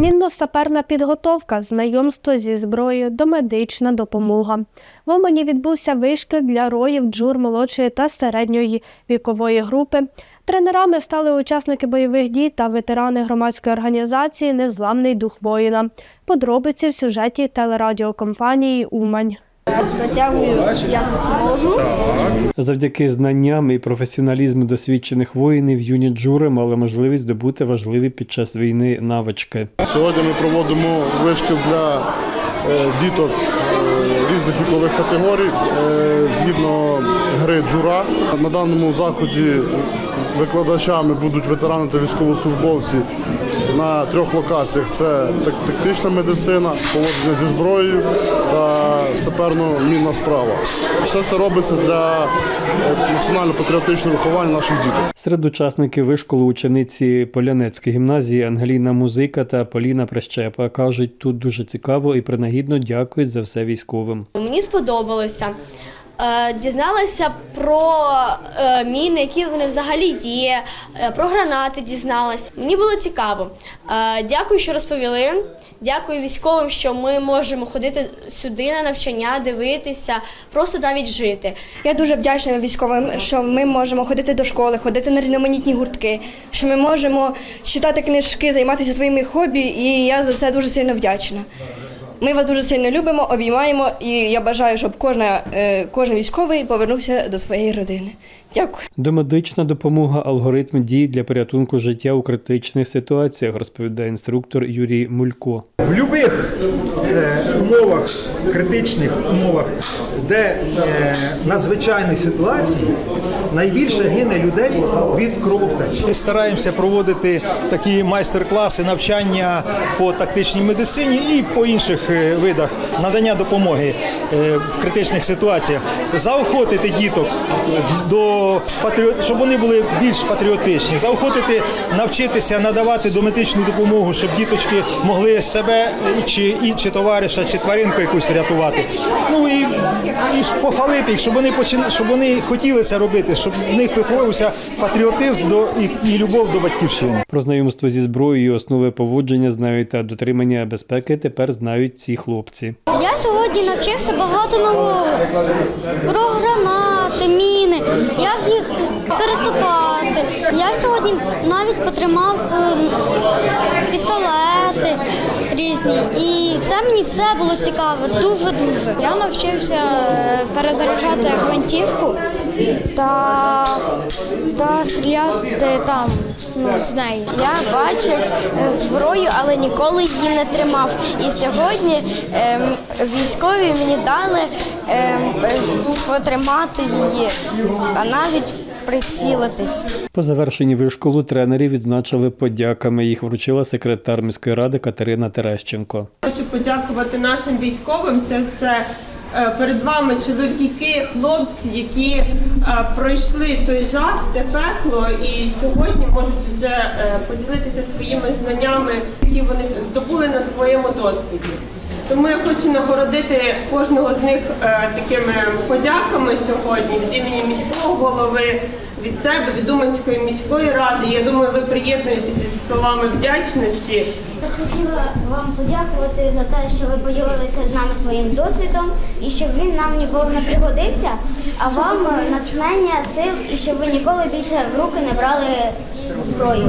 Мінно-саперна підготовка, знайомство зі зброєю, домедична допомога. В Умані відбувся вишкіл для роїв джур молодшої та середньої вікової групи. Тренерами стали учасники бойових дій та ветерани громадської організації Незламний дух воїна. Подробиці в сюжеті телерадіокомпанії Умань. Протягую як можу. Завдяки знанням і професіоналізму досвідчених воїнів юні джури мали можливість здобути важливі під час війни навички. Сьогодні ми проводимо вишкіл для е, діток е, різних вікових категорій е, згідно гри джура. На даному заході викладачами будуть ветерани та військовослужбовці на трьох локаціях: це тактична медицина, поводження зі зброєю та саперно-мінна справа. Все це робиться для е, національно-патріотичного виховання наших діток. Серед учасників вишколу учениці Полянецької гімназії Ангеліна Музика та Поліна Прищепа кажуть, тут дуже цікаво і принагідно дякують за все військовим. Мені сподобалося. Е, Дізналася про е, міни, які вони взагалі є, е, про гранати дізналась. Мені було цікаво. Дякую, що розповіли. Дякую військовим, що ми можемо ходити сюди на навчання, дивитися, просто навіть жити. Я дуже вдячна військовим, що ми можемо ходити до школи, ходити на різноманітні гуртки, що ми можемо читати книжки, займатися своїми хобі, і я за це дуже сильно вдячна. Ми вас дуже сильно любимо, обіймаємо, і я бажаю, щоб кожна, е, кожен військовий повернувся до своєї родини. Дякую. Домедична допомога алгоритм дій для порятунку життя у критичних ситуаціях, розповідає інструктор Юрій Мулько. В будь-яких умовах, критичних умовах, де е, надзвичайні ситуації, найбільше гине людей від крововтечі. Стараємося проводити такі майстер-класи, навчання по тактичній медицині і по інших е, видах надання допомоги е, в критичних ситуаціях, заохотити діток до патріот, щоб вони були більш патріотичні, заохотити навчитися надавати домедичну допомогу, щоб діточки могли себе чи інші товариша, чи тваринку якусь врятувати. Ну і, і похвалити їх, щоб вони почин... щоб вони хотіли це робити, щоб в них виховувався патріотизм до і, і любов до батьківщини. Про знайомство зі зброєю, основи поводження знають та дотримання безпеки тепер знають ці хлопці. Я сьогодні навчився багато нового про гранати, міни, як їх переступати. Я сьогодні навіть потримав е, різні, і це мені все було цікаво, дуже дуже. Я навчився е, перезаряджати гвинтівку та, та стріляти там ну, з неї. Я бачив зброю, але ніколи її не тримав. І сьогодні ем, військові мені дали ем, е, потримати її та навіть прицілитись. По завершенні вишколу тренері відзначили подяками. Їх вручила секретар міської ради Катерина Терещенко. Хочу подякувати нашим військовим. Це все е, перед вами чоловіки, хлопці, які е, пройшли той жах, те пекло, і сьогодні можуть вже е, поділитися своїми знаннями, які вони здобули на своєму досвіді. Тому я хочу нагородити кожного з них е, такими подяками сьогодні від імені міського голови, від себе, від Уманської міської ради. Я думаю, ви приєднуєтеся зі словами вдячності. Хотіла вам подякувати за те, що ви поділилися з нами своїм досвідом і щоб він нам ніколи не пригодився, а вам натхнення, сил і щоб ви ніколи більше в руки не брали зброю.